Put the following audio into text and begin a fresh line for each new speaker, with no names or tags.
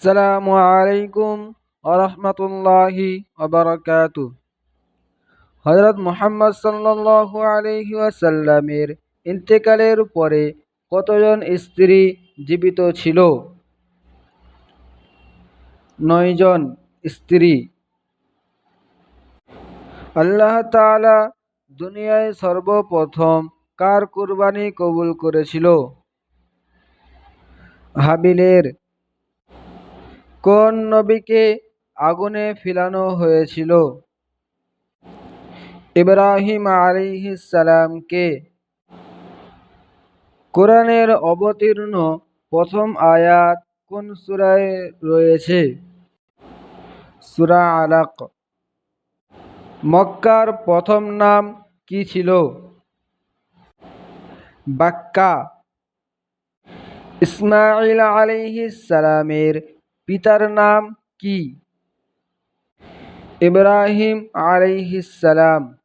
আসসালামু আলাইকুম আরহামতুল্লাহি ওবরাকাতু হজরত মুহাম্মদ সাল্লাল্লাহু আলাইহি ওয়াসাল্লামের ইন্তেকালের পরে কতজন স্ত্রী জীবিত ছিল? নয়জন স্ত্রী। আল্লাহ তাআলা দুনিয়ায় সর্বপ্রথম কার কুরবানি কবুল করেছিল? হাবিলের কোন নবীকে আগুনে ফেলানো হয়েছিল? ইব্রাহিম সালামকে। কোরআনের অবতীর্ণ প্রথম আয়াত কোন সূরায় রয়েছে? সুরা আলাক। মক্কার প্রথম নাম কি ছিল? বাক্কা। ইসমাইল সালামের পিতার নাম কি? ইব্রাহিম আলাইহিস সালাম।